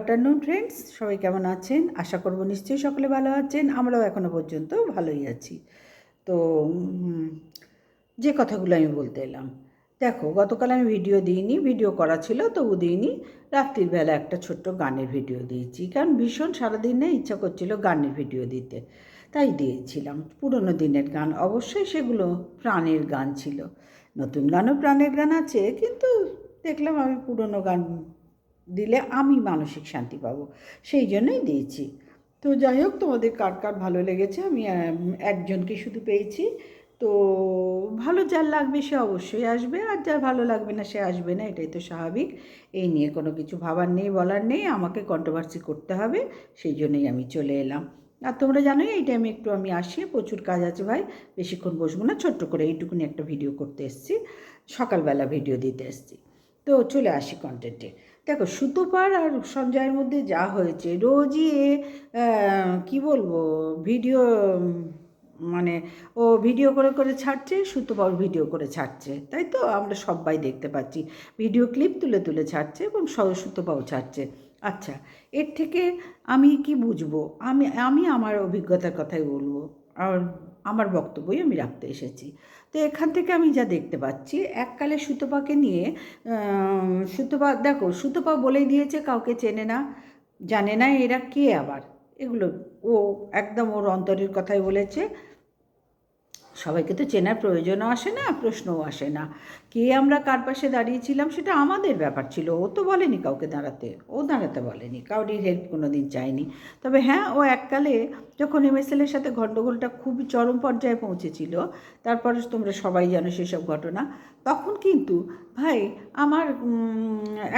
Afternoon friends সবাই কেমন আছেন? আশা করব নিশ্চয়ই সকলে ভালো আছেন। আমরাও এখনও পর্যন্ত ভালোই আছি। তো যে কথাগুলো আমি বলতে এলাম। দেখো, গতকাল আমি ভিডিও দিইনি। ভিডিও করা ছিল, তবু দিইনি। রাত্রির বেলা একটা ছোট্ট গানের ভিডিও দিয়েছি। কারণ ভীষণ সারাদিনে ইচ্ছা করছিল গানের ভিডিও দিতে। তাই দিয়েছিলাম। পুরনো দিনের গান অবশ্যই সেগুলো প্রাণের গান ছিল। নতুন গানও প্রাণের গান আছে, কিন্তু দেখলাম আমি পুরনো গান দিলে আমি মানসিক শান্তি পাবো। সেই জন্যই দিয়েছি। তো যাই হোক, তোমাদের কার কার ভালো লেগেছে? আমি একজনকে শুধু পেয়েছি। তো ভালো যার লাগবে সে অবশ্যই আসবে, আর যার ভালো লাগবে না সে আসবে না, এটাই তো স্বাভাবিক। এই নিয়ে কোনো কিছু ভাবার নেই, বলার নেই, আমাকে কন্ট্রোভার্সি করতে হবে, সেই জন্যই আমি চলে এলাম। আর তোমরা জানোই, এই টাইমে একটু আমি আসি, প্রচুর কাজ আছে ভাই, বেশিক্ষণ বসবো না, ছোট্ট করে এইটুকুনি একটা ভিডিও করতে এসেছি, সকালবেলা ভিডিও দিতে এসেছি। তো চলে আসি কন্টেন্টে দেখো সুতোপার আর সঞ্জয়ের মধ্যে যা হয়েছে, রোজই এ কি বলব, ভিডিও মানে ও ভিডিও করে করে ছাড়ছে সুতোপাও ভিডিও করে ছাড়ছে, তাই তো? আমরা সবাই দেখতে পাচ্ছি। ভিডিও ক্লিপ তুলে তুলে ছাড়ছে এবং সুতোপাও ছাড়ছে। আচ্ছা এর থেকে আমি কি বুঝব? আমি আমি আমার অভিজ্ঞতার কথাই বলব। আর আমার বক্তব্যই আমি রাখতে এসেছি। তো এখান থেকে আমি যা দেখতে পাচ্ছি, এককালে সুতোপাকে নিয়ে সুতপা, দেখো, সুতোপা বলেই দিয়েছে, কাউকে চেনে না। জানে না এরা কে আবার। এগুলো ও একদম ওর অন্তরের কথাই বলেছে। সবাইকে তো চেনার প্রয়োজনও আসে না, প্রশ্নও আসে না। কে আমরা কার পাশে দাঁড়িয়েছিলাম সেটা আমাদের ব্যাপার ছিল, ও তো বলেনি কাউকে দাঁড়াতে, ও দাঁড়াতে বলেনি কাউরির হেল্প কোনো দিন চায়নি। তবে হ্যাঁ ও এককালে যখন এমএসএলের সাথে গণ্ডগোলটা খুবই চরম পর্যায়ে পৌঁছেছিল, তারপরে তোমরা সবাই জানো সেসব ঘটনা, তখন কিন্তু, ভাই, আমার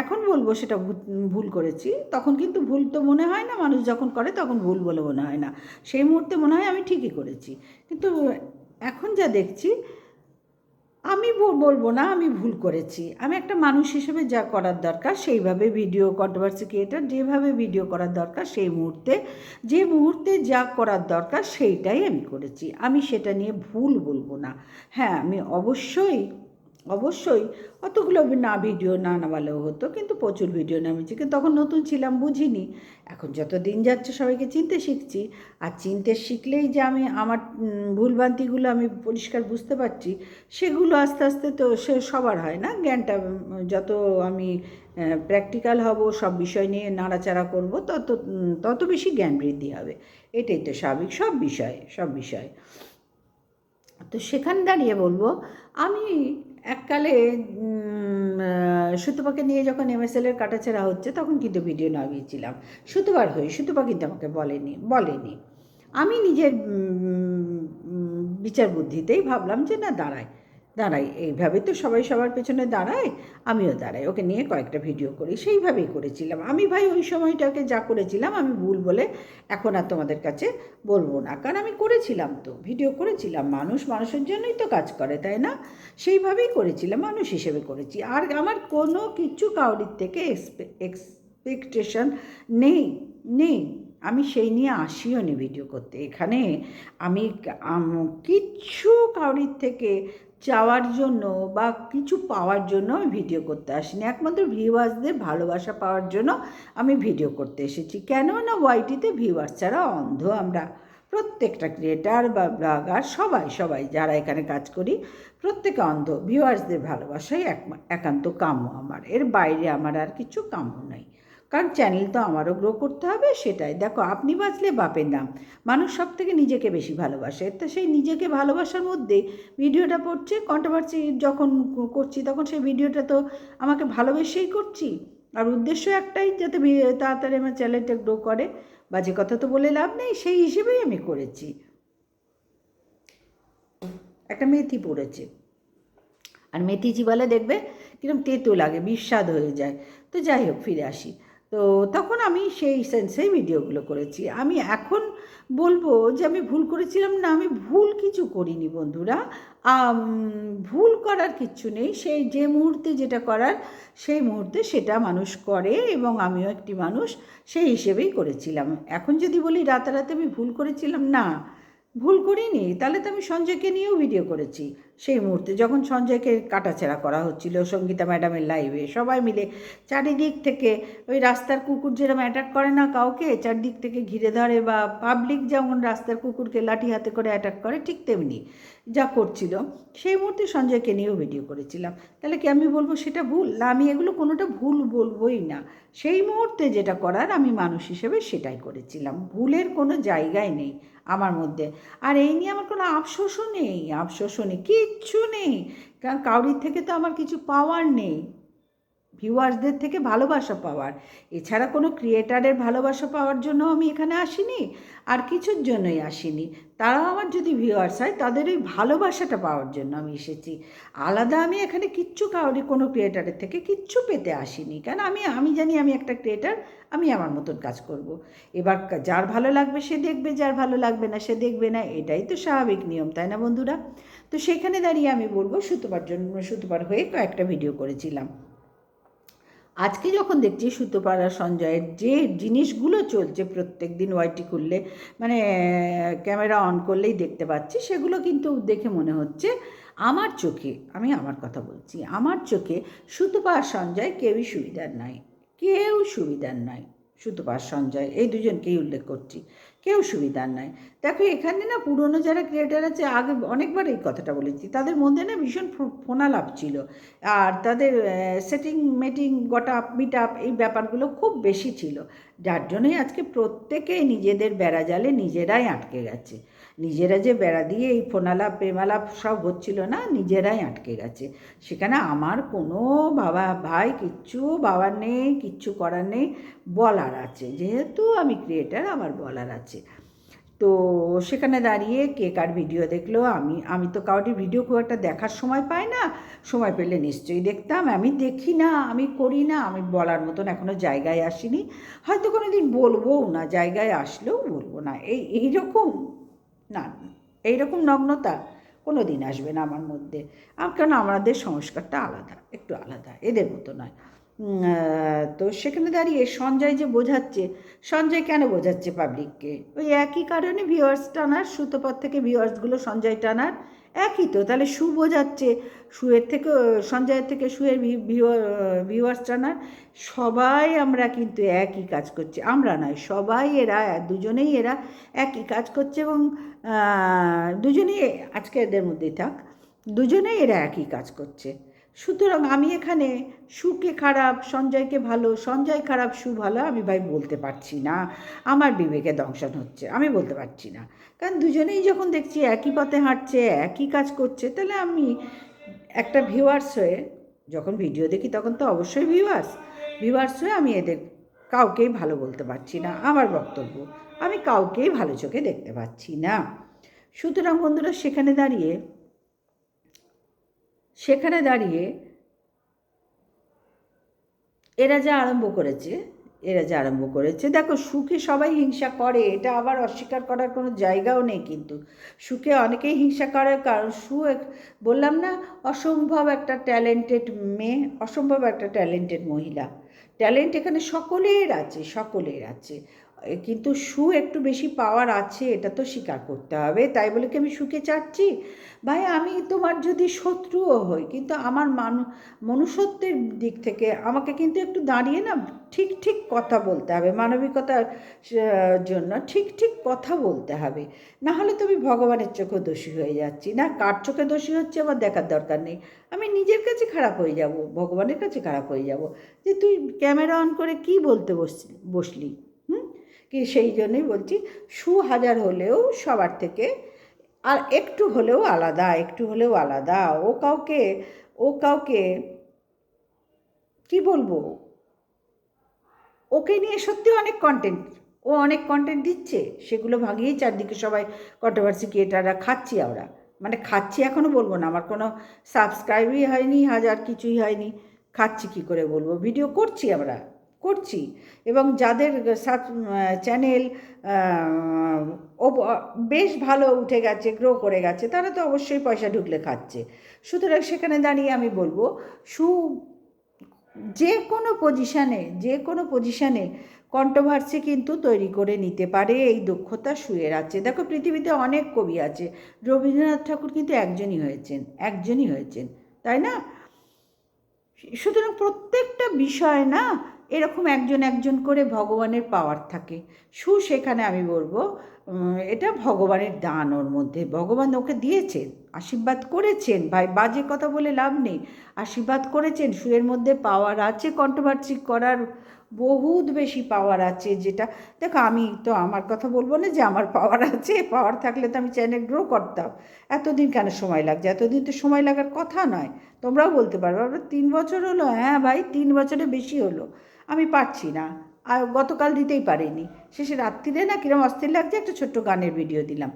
এখন বলব সেটা ভুল করেছি, তখন কিন্তু ভুল তো মনে হয় না, মানুষ যখন করে তখন ভুল বলে মনে হয় না। সেই মুহূর্তে মনে হয় আমি ঠিকই করেছি। কিন্তু এখন যা দেখছি, আমি বলব না আমি ভুল করেছি। আমি একটা মানুষ হিসেবে যা করার দরকার সেইভাবে ভিডিও কন্ট্রোভার্সি ক্রিয়েটার যেভাবে ভিডিও করার দরকার সেই মুহূর্তে, যে মুহূর্তে যা করার দরকার সেইটাই আমি করেছি। আমি সেটা নিয়ে ভুল বলব না। হ্যাঁ আমি অবশ্যই অবশ্যই। অতগুলো না ভিডিও না নামালেও হতো, কিন্তু প্রচুর ভিডিও নামিয়েছি কিন্তু তখন নতুন ছিলাম, বুঝিনি। এখন যত দিন যাচ্ছে সবাইকে চিনতে শিখছি। আর চিনতে শিখলেই যে আমি আমার ভুলভ্রান্তিগুলো আমি পরিষ্কার বুঝতে পারছি, সেগুলো আস্তে আস্তে তো সে সবার হয় না। জ্ঞানটা যত আমি প্র্যাকটিক্যাল হব, সব বিষয় নিয়ে নাড়াচাড়া করব, তত তত বেশি জ্ঞান বৃদ্ধি হবে। এটাই তো স্বাভাবিক, সব বিষয়ে সব বিষয়ে। তো সেখানে দাঁড়িয়ে বলব, আমি এককালে সুতপাকে নিয়ে যখন এমএসএলের কাটাছেড়া হচ্ছে, তখন কিন্তু ভিডিও নামিয়েছিলাম সুতপার হয়ে সুতপা কিন্তু আমাকে বলেনি বলেনি। আমি নিজের বিচার বুদ্ধিতেই ভাবলাম যে না, দাঁড়ায়। দাঁড়াই এইভাবে তো সবাই সবার পেছনে দাঁড়ায়, আমিও দাঁড়াই, ওকে নিয়ে কয়েকটা ভিডিও করি, সেইভাবেই করেছিলাম। আমি ভাই ওই সময়টাকে যা করেছিলাম, আমি ভুল বলে এখন আর তোমাদের কাছে বলব না, কারণ আমি করেছিলাম তো, ভিডিও করেছিলাম, মানুষ মানুষের জন্যই তো কাজ করে, তাই না? সেইভাবেই করেছিলাম, মানুষ হিসেবে করেছি, আর আমার কোনো কিছু কাউরির থেকে এক্সপেকটেশন নেই নেই, আমি সেই নিয়ে আসিও নি ভিডিও করতে, এখানে আমি কিচ্ছু কাউরির থেকে চাওয়ার জন্য বা কিছু পাওয়ার জন্য আমি ভিডিও করতে আসিনি। একমাত্র ভিউয়ার্সদের ভালোবাসা পাওয়ার জন্য আমি ভিডিও করতে এসেছি। কেন না ওয়াইটিতে ভিউয়ার্স ছাড়া অন্ধ আমরা। প্রত্যেকটা ক্রিয়েটার বা ব্লগার, সবাই সবাই যারা এখানে কাজ করি, প্রত্যেকে অন্ধ। ভিউয়ার্সদের ভালোবাসাই এক একান্ত কাম্য আমার। এর বাইরে আমার আর কিছু কাম্য নাই। কারণ চ্যানেল তো আমারও গ্রো করতে হবে, সেটাই। দেখো, আপনি বাঁচলে বাপের নাম। মানুষ সব থেকে নিজেকে বেশি ভালোবাসে। তো সেই নিজেকে ভালোবাসার মধ্যে ভিডিওটা পড়ছে কন্ট্রোভার্সি যখন করছি, তখন সেই ভিডিওটা তো আমাকে ভালোবেসেই করছি। আর উদ্দেশ্য একটাই, যাতে তাড়াতাড়ি আমার চ্যানেলটা গ্রো করে। বাজে কথা তো বলে লাভ নেই, সেই হিসেবেই আমি করেছি। একটা মেথি পড়েছে। আর মেথি চিবালে দেখবে কীরকম তেতো লাগে, বিস্বাদ হয়ে যায়। তো যাই হোক, ফিরে আসি। তো তখন আমি সেই সেন্সেই ভিডিওগুলো করেছি। আমি এখন বলব যে আমি ভুল করেছিলাম না, আমি ভুল কিছু করিনি বন্ধুরা। ভুল করার কিচ্ছু নেই। সেই যে মুহূর্তে যেটা করার, সেই মুহূর্তে সেটা মানুষ করে এবং আমিও একটি মানুষ সেই হিসেবেই করেছিলাম। এখন যদি বলি রাতারাতি আমি ভুল করেছিলাম, না। ভুল করিনি, তাহলে তো আমি সঞ্জয়কে নিয়েও ভিডিও করেছি। সেই মুহূর্তে যখন সঞ্জয়কে কাটাছেড়া করা হচ্ছিল, সঙ্গীতা ম্যাডামের লাইভে সবাই মিলে চারিদিক থেকে ওই রাস্তার কুকুর যেরকম অ্যাটাক করে না কাউকে, চারদিক থেকে ঘিরে ধরে বা পাবলিক যেমন রাস্তার কুকুরকে লাঠি হাতে করে অ্যাটাক করে, ঠিক তেমনি। যা করছিল, সেই মুহূর্তে সঞ্জয়কে নিয়েও ভিডিও করেছিলাম। তাহলে কি আমি বলব সেটা ভুল? না, আমি এগুলো কোনোটা ভুল বলবোই না। সেই মুহূর্তে যেটা করার আমি মানুষ হিসেবে সেটাই করেছিলাম। ভুলের কোনো জায়গায় নেই আমার মধ্যে। আর এই নিয়ে আমার কোনো আফসোসও নেই আফসোসও নেই, কিচ্ছু নেই। কারণ কাউরির থেকে তো আমার কিছু পাওয়ার নেই। ভিউয়ার্সদের থেকে ভালোবাসা পাওয়ার। এছাড়া কোনো ক্রিয়েটারের ভালোবাসা পাওয়ার জন্য আমি এখানে আসিনি, আর কিছুর জন্যই আসিনি। তারাও আমার যদি ভিউয়ার্স হয়, তাদের ওই ভালোবাসাটা পাওয়ার জন্য আমি এসেছি। আলাদা আমি এখানে কিচ্ছু কাউরি কোনো ক্রিয়েটারের থেকে কিচ্ছু পেতে আসিনি। কেন? আমি আমি জানি আমি একটা ক্রিয়েটার, আমি আমার মতন কাজ করব। এবার যার ভালো লাগবে সে দেখবে, যার ভালো লাগবে না সে দেখবে না, এটাই তো স্বাভাবিক নিয়ম, তাই না বন্ধুরা? তো সেখানে দাঁড়িয়ে আমি বলব সুতোবার জন্য সুতোবার হয়ে কয়েকটা ভিডিও করেছিলাম। আজকে যখন দেখছি সুতোপাড়া সঞ্জয়ের যে জিনিসগুলো চলছে প্রত্যেক দিন ওয়াইটি খুললে মানে ক্যামেরা অন করলেই দেখতে পাচ্ছি, সেগুলো কিন্তু দেখে মনে হচ্ছে আমার চোখে, আমি আমার কথা বলছি, আমার চোখে সুতোপাড়া সঞ্জয় কেউই সুবিধার নাই, কেউ সুবিধার নাই, সুতোপাড়া সঞ্জয়, এই দুজনকেই উল্লেখ করছি। কেউ সুবিধার নাই। দেখো, এখানে না পুরনো যারা ক্রিয়েটার আছে, আগে অনেকবার এই কথাটা বলেছি, তাদের মধ্যে না ভীষণ ফোনা লাভ ছিল। আর তাদের সেটিং মেটিং গট আপ মিট আপ এই ব্যাপারগুলো খুব বেশি ছিল। যার জন্যই আজকে প্রত্যেকেই নিজেদের বেড়া জালে নিজেরাই আটকে গেছে। নিজেরা যে বেড়া দিয়ে এই ফোনালাপ, প্রেমালাপ সব হচ্ছিল না, নিজেরাই আটকে গেছে। সেখানে আমার কোনো বাবা, ভাই, কিচ্ছু বাবার নেই, কিচ্ছু করার নেই, বলার আছে। যেহেতু আমি ক্রিয়েটার আমার বলার আছে। তো সেখানে দাঁড়িয়ে কে কার ভিডিও দেখল, আমি আমি তো কাউটি ভিডিও খুব একটা দেখার সময় পাই না। সময় পেলে নিশ্চয়ই দেখতাম। আমি দেখি না, আমি করি না, আমি বলার মতন এখনও জায়গায় আসিনি। হয়তো কোনো দিন বলবোও না, জায়গায় আসলেও বলব না। এই, এইরকম না, এইরকম নগ্নতা কোনো দিন আসবে না আমার মধ্যে। কেন আমাদের সংস্কারটা আলাদা, একটু আলাদা, এদের মতো নয়। তো সেখানে দাঁড়িয়ে সঞ্জয় যে বোঝাচ্ছে, সঞ্জয় কেন বোঝাচ্ছে পাবলিককে ওই একই কারণে ভিউয়ার্স টানার, সুতোপথ থেকে ভিউয়ার্সগুলো সঞ্জয় টানার একই তো। তাহলে সু বোঝাচ্ছে, সুয়ের থেকে, সঞ্জয়ের থেকে সুয়ের ভিউয়ার্স টানার, সবাই আমরা কিন্তু একই কাজ করছি। আমরা নয়, সবাই এরা, দুজনেই এরা একই কাজ করছে এবং দুজনেই আজকে এদের মধ্যেই থাক, দুজনেই এরা একই কাজ করছে। সুতরাং আমি এখানে সুকে খারাপ, সঞ্জয়কে ভালো, সঞ্জয় খারাপ, সু ভালো, আমি ভাই বলতে পারছি না। আমার বিবেকে দংশন হচ্ছে, আমি বলতে পারছি না। কারণ দুজনেই যখন দেখছি একই পথে হাঁটছে, একই কাজ করছে, তাহলে আমি একটা ভিউয়ার্স হয়ে যখন ভিডিও দেখি, তখন তো অবশ্যই ভিউয়ার্স ভিউয়ার্স হয়ে আমি এদের কাউকেই ভালো বলতে পারছি না, আমার বক্তব্য। আমি কাউকেই ভালো চোখে দেখতে পাচ্ছি না। সুতরাং বন্ধুরা, সেখানে দাঁড়িয়ে সেখানে দাঁড়িয়ে এরা যা আরম্ভ করেছে, এরা যা আরম্ভ করেছে। দেখো, সুখে সবাই হিংসা করে, এটা আবার অস্বীকার করার কোনো জায়গাও নেই কিন্তু। সুখে অনেকেই হিংসা করে, কারণ সু এক, বললাম না, অসম্ভব একটা ট্যালেন্টেড মেয়ে, অসম্ভব একটা ট্যালেন্টেড মহিলা। ট্যালেন্ট এখানে সকলের আছে সকলের আছে। কিন্তু সু একটু বেশি পাওয়ার আছে, এটা তো স্বীকার করতে হবে। তাই বলে কি আমি সুখে চাচ্ছি ভাই, আমি তোমার যদি শত্রুও হই, কিন্তু আমার মানু, মনুষ্যত্বের দিক থেকে আমাকে কিন্তু একটু দাঁড়িয়ে না ঠিক ঠিক কথা বলতে হবে। মানবিকতার জন্য ঠিক ঠিক কথা বলতে হবে। না হলে তো আমি ভগবানের চোখে দোষী হয়ে যাচ্ছি। না, কার চোখে দোষী হচ্ছে আমার দেখার দরকার নেই। আমি নিজের কাছে খারাপ হয়ে যাব, ভগবানের কাছে খারাপ হয়ে যাব। যে তুই ক্যামেরা অন করে কি বলতে বসলি বসলি? কি সেই জন্যই বলছি, সু হাজার হলেও সবার থেকে, আর একটু হলেও আলাদা, একটু হলেও আলাদা, ও কাউকে ও কাউকে, কি বলব? ওকে নিয়ে সত্যি অনেক কন্টেন্ট ও অনেক কন্টেন্ট দিচ্ছে, সেগুলো ভাগিয়েই চারদিকে সবাই কন্ট্রোভার্সি ক্রিয়েটাররা খাচ্ছি আমরা। মানে খাচ্ছি এখনও বলব না, আমার কোনো সাবস্ক্রাইবই হয়নি, হাজার কিছুই হয়নি, খাচ্ছি কি করে বলব? ভিডিও করছি আমরা। করছি এবং যাদের সাব চ্যানেল বেশ ভালো উঠে গেছে গ্রো করে গেছে, তারা তো অবশ্যই পয়সা ঢুকলে খাচ্ছে। সুতরাং সেখানে দাঁড়িয়ে আমি বলব, সু, যে কোনো পজিশানে যে কোনো পজিশানে কন্ট্রোভার্সি কিন্তু তৈরি করে নিতে পারে, এই দক্ষতা শুয়ের আছে দেখো, পৃথিবীতে অনেক কবি আছে, রবীন্দ্রনাথ ঠাকুর কিন্তু একজনই হয়েছেন একজনই হয়েছেন, তাই না? সুতরাং প্রত্যেকটা বিষয় না এরকম একজন একজন করে ভগবানের পাওয়ার থাকে। সু সেখানে আমি বলব এটা ভগবানের দান ওর মধ্যে। ভগবান ওকে দিয়েছেন, আশীর্বাদ করেছেন। ভাই, বাজে কথা বলে লাভ নেই। আশীর্বাদ করেছেন সুয়ের মধ্যে পাওয়ার আছে কন্ট্রোভার্সি করার বহুত বেশি পাওয়ার আছে যেটা, দেখো আমি তো আমার কথা বলব না যে আমার পাওয়ার আছে পাওয়ার থাকলে তো আমি চ্যানেল গ্রো করতাম। এতদিন কেন সময় লাগছে? এতদিন তো সময় লাগার কথা নয়। তোমরাও বলতে পারবে আমরা তিন বছর হলো হ্যাঁ ভাই, তিন বছরে বেশি হলো। আমি পারছি না। আর গতকাল দিতেই পারিনি। শেষে রাত্রিরে না কিরম অস্থির লাগছে একটা ছোট্ট গানের ভিডিও দিলাম।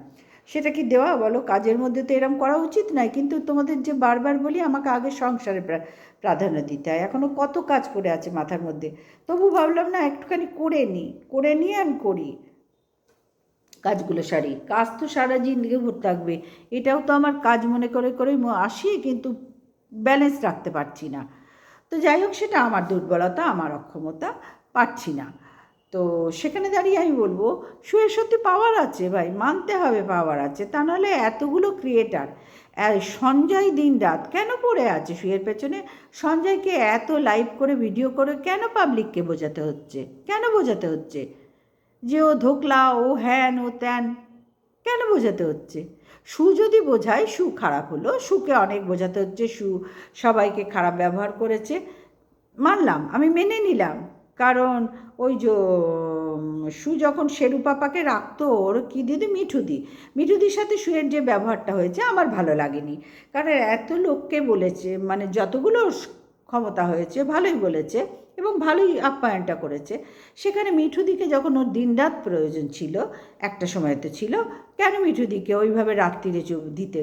সেটা কি দেওয়া? বলো, কাজের মধ্যে তো এরম করা উচিত নয়, কিন্তু তোমাদের যে বারবার বলি, আমাকে আগে সংসারে প্রা- প্রাধান্য দিতে হয়। এখনও কত কাজ পড়ে আছে মাথার মধ্যে। তবু ভাবলাম না, একটুখানি করে নিই। করে নিয়ে আমি করি। কাজগুলো সারি। কাজ তো সারা জিন্দগি ভর থাকবে। এটাও তো আমার কাজ মনে করে করে আসি, কিন্তু ব্যালেন্স রাখতে পারছি না। তো যাই হোক, সেটা আমার দুর্বলতা, আমার অক্ষমতা, পারছি না। তো সেখানে দাঁড়িয়ে আমি বলব শুয়ে সত্যি পাওয়ার আছে ভাই, মানতে হবে পাওয়ার আছে। তা নাহলে এতগুলো ক্রিয়েটার সঞ্জয় দিন রাত কেন পড়ে আছে শুয়ের পেছনে? সঞ্জয়কে এত লাইভ করে ভিডিও করে কেন পাবলিককে বোঝাতে হচ্ছে? কেন বোঝাতে হচ্ছে? যে ও ধোকলা, ও হ্যান, ও ত্যান, কেন বোঝাতে হচ্ছে? সু যদি বোঝায়, সু খারাপ হলো। সুকে অনেক বোঝাতে হচ্ছে, সু সবাইকে খারাপ ব্যবহার করেছে। মানলাম, আমি মেনে নিলাম। কারণ ওই যে সু যখন শেরু পাপাকে রাখতো, ওর কি দিদি মিঠুদি। মিঠুদির সাথে সুয়ের যে ব্যবহারটা হয়েছে, আমার ভালো লাগেনি। কারণ এত লোককে বলেছে মানে যতগুলো ক্ষমতা হয়েছে, ভালোই বলেছে এবং ভালোই আপ্যায়নটা করেছে। সেখানে মিঠুদিকে যখন ওর দিনরাত প্রয়োজন ছিল, একটা সময় তো ছিল, কেন মিঠুদিকে ওইভাবে রাত্রিরে চুপ দিতে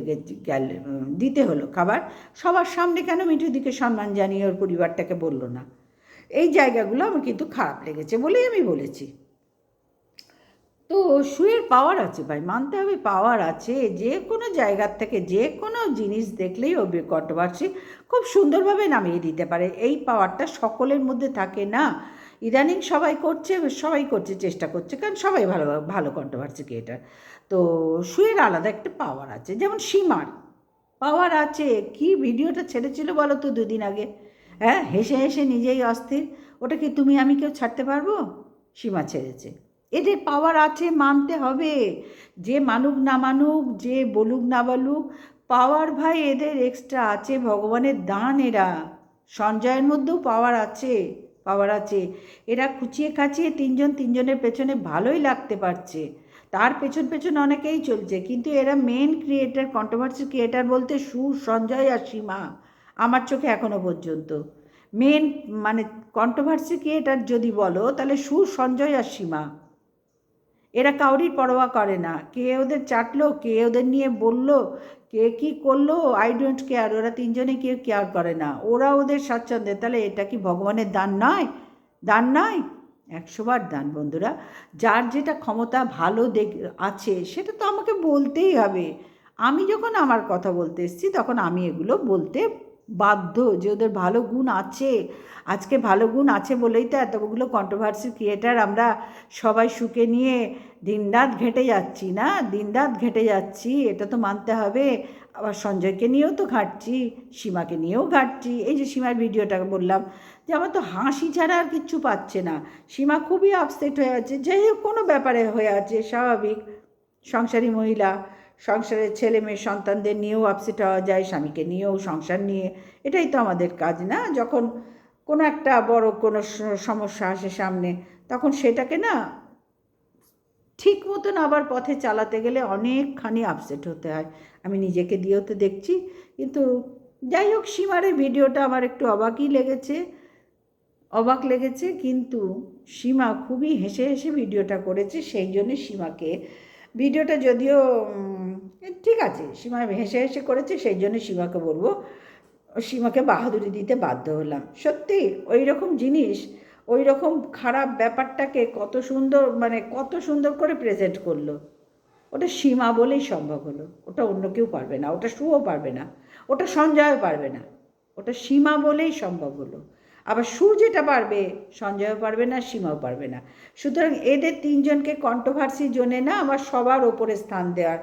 গেল, দিতে হলো খাবার? সবার সামনে কেন মিঠুদিকে সম্মান জানিয়ে ওর পরিবারটাকে বলল না? এই জায়গাগুলো আমার কিন্তু খারাপ লেগেছে বলেই আমি বলেছি। তো শুয়ের পাওয়ার আছে ভাই, মানতে হবে পাওয়ার আছে। যে কোনো জায়গার থেকে যে কোনো জিনিস দেখলেই ও কন্ট্রোভার্সি খুব সুন্দরভাবে নামিয়ে দিতে পারে। এই পাওয়ারটা সকলের মধ্যে থাকে না। ইদানিং সবাই করছে সবাই করছে, চেষ্টা করছে, কারণ সবাই ভালো ভালো কন্ট্রোভার্সি ক্রিয়েটার তো শুয়ের আলাদা একটা পাওয়ার আছে, যেমন সীমার পাওয়ার আছে। কি ভিডিওটা ছেড়েছিল বলো তো দুদিন আগে? হ্যাঁ হেসে হেসে নিজেই অস্থির। ওটা কি তুমি, আমি কেউ ছাড়তে পারব? সীমা ছেড়েছে। এদের পাওয়ার আছে, মানতে হবে। যে মানুক না মানুক, যে বলুক না বলুক পাওয়ার ভাই এদের এক্সট্রা আছে, ভগবানের দান এরা। সঞ্জয়ের মধ্যেও পাওয়ার আছে পাওয়ার আছে। এরা খুচিয়ে খাচিয়ে তিনজন তিনজনের পেছনে ভালোই লাগতে পারছে। তার পেছন পেছন অনেকেই চলছে, কিন্তু এরা মেন ক্রিয়েটার কন্ট্রোভার্সি ক্রিয়েটার বলতে সুর, সঞ্জয় আর সীমা, আমার চোখে এখনও পর্যন্ত। মেন মানে কন্ট্রোভার্সি ক্রিয়েটার যদি বলো, তাহলে সুর, সঞ্জয় আর সীমা। এরা কাউরির পরোয়া করে না। কে ওদের চাটলো, কে ওদের নিয়ে বলল, কে কি করল আই ডোন্ট কেয়ার ওরা তিনজনে কেউ কেয়ার করে না। ওরা ওদের স্বাচ্ছন্দ্যে। তাহলে এটা কি ভগবানের দান নয়? দান নয়? একশোবার দান, বন্ধুরা। যার যেটা ক্ষমতা ভালো দেখ, আছে, সেটা তো আমাকে বলতেই হবে। আমি যখন আমার কথা বলতে এসেছি, তখন আমি এগুলো বলতে বাধ্য যে ওদের ভালো গুণ আছে, আজকে ভালো গুণ আছে বলেই তো এতগুলো কন্ট্রোভার্সি ক্রিয়েটার আমরা সবাই সুখে নিয়ে দিনরাত ঘেঁটে যাচ্ছি না? দিনরাত ঘেঁটে যাচ্ছি, এটা তো মানতে হবে। আবার সঞ্জয়কে নিয়েও তো ঘাটছি, সীমাকে নিয়েও ঘাটছি। এই যে সীমার ভিডিওটা বললাম যে আমার তো হাসি ছাড়া আর কিচ্ছু পাচ্ছে না। সীমা খুবই আপসেট হয়ে আছে। যাই হোক কোনো ব্যাপারে হয়ে আছে, স্বাভাবিক। সংসারী মহিলা সংসারের ছেলে মেয়ে সন্তানদের নিয়েও আপসেট হওয়া যায়, স্বামীকে নিয়েও সংসার নিয়ে। এটাই তো আমাদের কাজ, না? যখন কোনো একটা বড় কোনো সমস্যা আসে সামনে, তখন সেটাকে না ঠিক মতন আবার পথে চালাতে গেলে অনেকখানি আপসেট হতে হয়। আমি নিজেকে দিয়েও তো দেখছি, কিন্তু যাই হোক সীমারের ভিডিওটা আমার একটু অবাকই লেগেছে, অবাক লেগেছে, কিন্তু সীমা খুবই হেসে হেসে ভিডিওটা করেছে, সেই জন্যে সীমাকে ভিডিওটা যদিও ঠিক আছে, সীমা হেসে হেসে করেছে, সেই জন্য সীমাকে বলব, সীমাকে বাহাদুরি দিতে বাধ্য হলাম। সত্যি ওই রকম জিনিস ওই রকম খারাপ ব্যাপারটাকে কত সুন্দর মানে কত সুন্দর করে প্রেজেন্ট করল। ওটা সীমা বলেই সম্ভব হলো। ওটা অন্য কেউ পারবে না, ওটা শুও পারবে না, ওটা সঞ্জয়ও পারবে না, ওটা সীমা বলেই সম্ভব হলো। আবার সু যেটা পারবে, সঞ্জয়ও পারবে না, সীমাও পারবে না। সুতরাং এদের তিনজনকে কন্ট্রোভার্সি জোনে না আমার সবার ওপরে স্থান দেওয়ার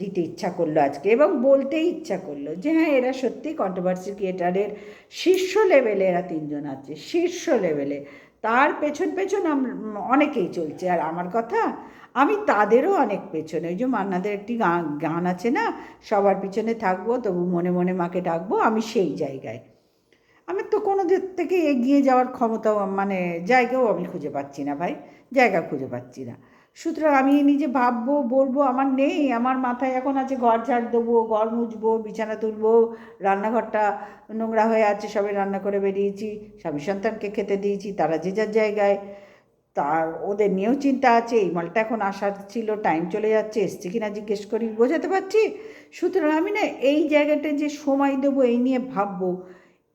দিতে ইচ্ছা করল আজকে এবং বলতেই ইচ্ছা করল যে হ্যাঁ এরা সত্যি কন্ট্রোভার্সি ক্রিয়েটারের শীর্ষ লেভেলে এরা তিনজন আছে, শীর্ষ লেভেলে তার পেছন পেছন অনেকেই চলছে। আর আমার কথা, আমি তাদেরও অনেক পেছনে, ওই যে মান্নাদের একটি গান গান আছে না, সবার পিছনে থাকব, তবু মনে মনে মাকে ডাকবো, আমি সেই জায়গায়। আমি তো কোনো দিক থেকে এগিয়ে যাওয়ার ক্ষমতাও মানে জায়গাও আমি খুঁজে পাচ্ছি না ভাই, জায়গা খুঁজে পাচ্ছি না। সুতরাং আমি নিজে ভাববো, বলব, আমার নেই, আমার মাথায় এখন আছে ঘর ঝাড় দেবো, ঘর মুছবো, বিছানা তুলবো, রান্নাঘরটা নোংরা হয়ে আছে সবাই রান্না করে বেরিয়েছি, স্বামী সন্তানকে খেতে দিয়েছি, তারা যে যার জায়গায়। তার ওদের নিয়েও চিন্তা আছে, এই মালটা এখন আসার ছিল, টাইম চলে যাচ্ছে, এসছে কি না জিজ্ঞেস করি, বোঝাতে পারছি? সুতরাং আমি না এই জায়গাটা যে সময় দেবো, এই নিয়ে ভাববো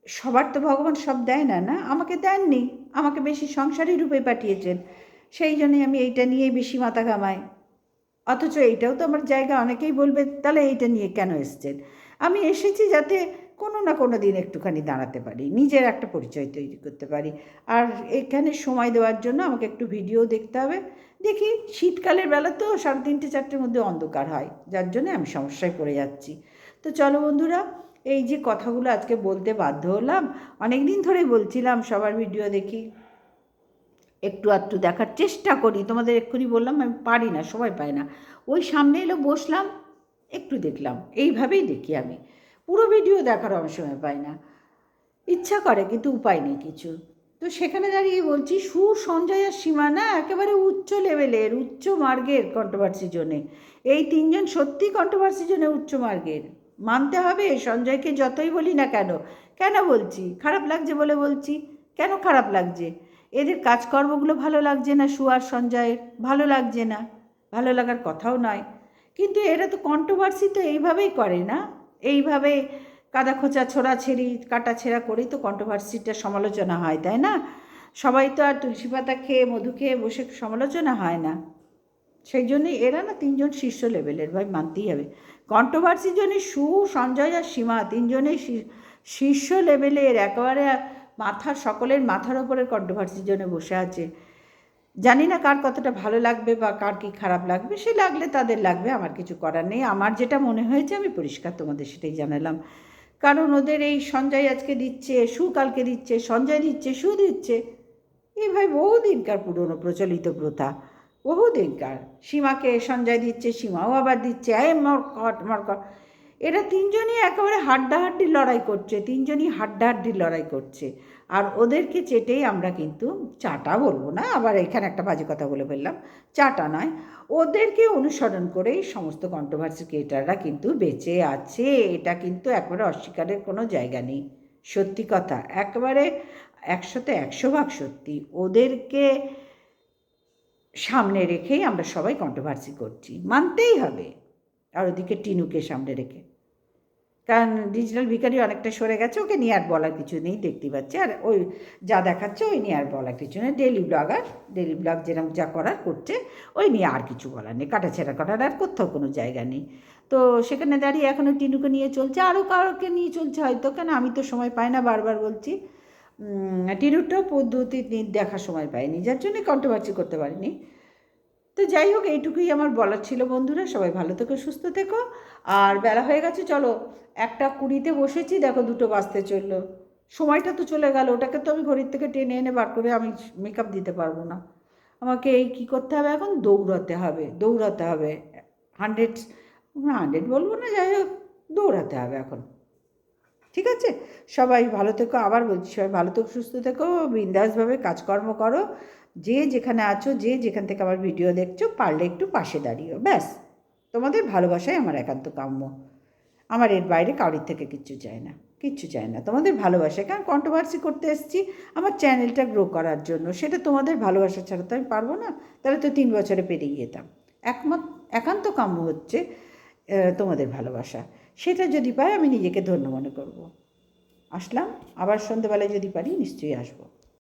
সবার তো ভগবান সব দেয় না না? আমাকে দেননি। আমাকে বেশি সংসারী রূপে পাঠিয়েছেন। সেই জন্যই আমি এইটা নিয়েই বেশি মাথা ঘামাই। অথচ এইটাও তো আমার জায়গা, অনেকেই বলবে, তাহলে এইটা নিয়ে কেন এসছেন? আমি এসেছি যাতে কোনো না কোনো দিন একটুখানি দাঁড়াতে পারি, নিজের একটা পরিচয় তৈরি করতে পারি। আর এখানে সময় দেওয়ার জন্য আমাকে একটু ভিডিও দেখতে হবে। দেখি, শীতকালের বেলা তো সাড়ে তিনটে, চারটের মধ্যে অন্ধকার হয়, যার জন্য আমি সমস্যায় পড়ে যাচ্ছি। তো চলো বন্ধুরা এই যে কথাগুলো আজকে বলতে বাধ্য হলাম অনেক দিন ধরে বলছিলাম সবার ভিডিও দেখি। একটু আধটু দেখার চেষ্টা করি। তোমাদের এক্ষুনি বললাম, আমি পারি না, সময় পাই না। ওই সামনে এলো বসলাম, একটু দেখলাম। এইভাবেই দেখি আমি। পুরো ভিডিও দেখার আমি সময় পাই না। ইচ্ছা করে, কিন্তু উপায় নেই কিছু। তো সেখানে দাঁড়িয়ে বলছি সু সঞ্জয় আর সীমানা একেবারে উচ্চ লেভেলের, উচ্চ মার্গের কন্ট্রোভার্সি জোনে। এই তিনজন সত্যি কন্ট্রোভার্সি জোনে উচ্চ মার্গের। মানতে হবে, সঞ্জয়কে যতই বলি না কেন। কেন বলছি? খারাপ লাগছে বলে বলছি। কেন খারাপ লাগছে? এদের কাজকর্মগুলো ভালো লাগছে না সু আর সঞ্জয়ের? ভালো লাগছে না। ভালো লাগার কথাও নয়। কিন্তু এরা তো কন্ট্রোভার্সি তো এইভাবেই করে না? এইভাবে কাদা খোঁচা ছোড়াছেড়ি কাটা ছেঁড়া করেই তো কন্ট্রোভার্সিটা সমালোচনা হয়, তাই না? সবাই তো আর তুলসী পাতা খেয়ে, মধু খেয়ে বসে সমালোচনা হয় না। সেই জন্যই এরা না তিনজন শীর্ষ লেভেলের ভাই, মানতেই হবে। কন্ট্রোভার্সির জন্য সু, সঞ্জয় আর সীমা তিনজনেই শীর্ষ লেভেলের একেবারে মাথার সকলের মাথার ওপরের কন্ট্রোভার্সির জন্য বসে আছে। জানি না কার কতটা ভালো লাগবে বা কার কি খারাপ লাগবে, সে লাগলে তাদের লাগবে, আমার কিছু করার নেই। আমার যেটা মনে হয়েছে আমি পরিষ্কার তোমাদের সেটাই জানালাম। কারণ ওদের এই সঞ্জয় আজকে দিচ্ছে, সু কালকে দিচ্ছে, সঞ্জয় দিচ্ছে, সু দিচ্ছে। এই ভাই বহুদিনকার পুরনো প্রচলিত প্রথা। বহুদিনকার সীমাকে সঞ্জয় দিচ্ছে, সীমাও আবার দিচ্ছে এ মর কট মর এরা তিনজনই একেবারে হাড্ডাহাড্ডি লড়াই করছে, তিনজনই হাড্ডাহাড্ডি লড়াই করছে। আর ওদেরকে চেটেই আমরা কিন্তু চাটা বলব না, আবার এখানে একটা বাজে কথা বলে ফেললাম, চাটা নয়। ওদেরকে অনুসরণ করেই সমস্ত কন্ট্রোভার্সি ক্রিয়েটাররা কিন্তু বেঁচে আছে, এটা কিন্তু একবারে অস্বীকারের কোনো জায়গা নেই। সত্যি কথা, একবারে একশোতে একশো ভাগ সত্যি। ওদেরকে সামনে রেখেই আমরা সবাই কন্ট্রোভার্সি করছি। মানতেই হবে। আর ওদিকে টিনুকে সামনে রেখে। কারণ ডিজিটাল ভিকারি অনেকটা সরে গেছে, ওকে নিয়ে আর বলার কিছু নেই দেখতে পাচ্ছি। আর ওই যা দেখাচ্ছে, ওই নিয়ে আর বলার কিছু নেই। ডেলি ব্লগার ডেলি ব্লগ যেরকম যা করার করছে, ওই নিয়ে আর কিছু বলার নেই। কাটাছেড়া করার আর কোথাও কোনো জায়গা নেই। তো সেখানে দাঁড়িয়ে এখনও টিনুকে নিয়ে চলছে। আরও কারোকে নিয়ে চলছে হয়তো। কেন? আমি তো সময় পাই না বারবার বলছি। টিনুরটাও পদ্ধতি দেখার সময় পাইনি, যার জন্যে কন্ট্রোভার্সি করতে পারিনি। তো যাই হোক, এইটুকুই আমার বলার ছিল বন্ধুরা, সবাই ভালো থেকো, সুস্থ থেকো। আর বেলা হয়ে গেছে, চলো, একটা কুড়িতে বসেছি, দেখো দুটো বাজতে চলল। সময়টা তো চলে গেল, ওটাকে তো আমি ঘড়ির থেকে টেনে এনে বার করে আমি মেকআপ দিতে পারব না। আমাকে এই কী করতে হবে এখন? দৌড়াতে হবে দৌড়াতে হবে। হান্ড্রেড হান্ড্রেড বলব না, যাই হোক, দৌড়াতে হবে এখন। ঠিক আছে? সবাই ভালো থেকো, আবার বলছি, সবাই ভালো থেকো, সুস্থ থেকো, বিন্দাসভাবে কাজকর্ম করো। যে যেখানে আছো, যে যেখান থেকে আমার ভিডিও দেখছ, পারলে একটু পাশে দাঁড়িও ব্যাস। তোমাদের ভালোবাসাই আমার একান্ত কাম্য। আমার এর বাইরে কাউরির থেকে কিচ্ছু চাই না, কিচ্ছু চাই না। তোমাদের ভালোবাসা কারণ কন্ট্রোভার্সি করতে এসেছি, আমার চ্যানেলটা গ্রো করার জন্য। সেটা তোমাদের ভালোবাসা ছাড়া তো আমি পারব না, তাহলে তো তিন বছরে পেরিয়ে যেতাম। একমত, একান্ত কাম্য হচ্ছে তোমাদের ভালোবাসা। সেটা যদি পাই আমি নিজেকে ধন্য মনে করব। আসলাম, আবার সন্ধেবেলায় যদি পারি নিশ্চয়ই আসব।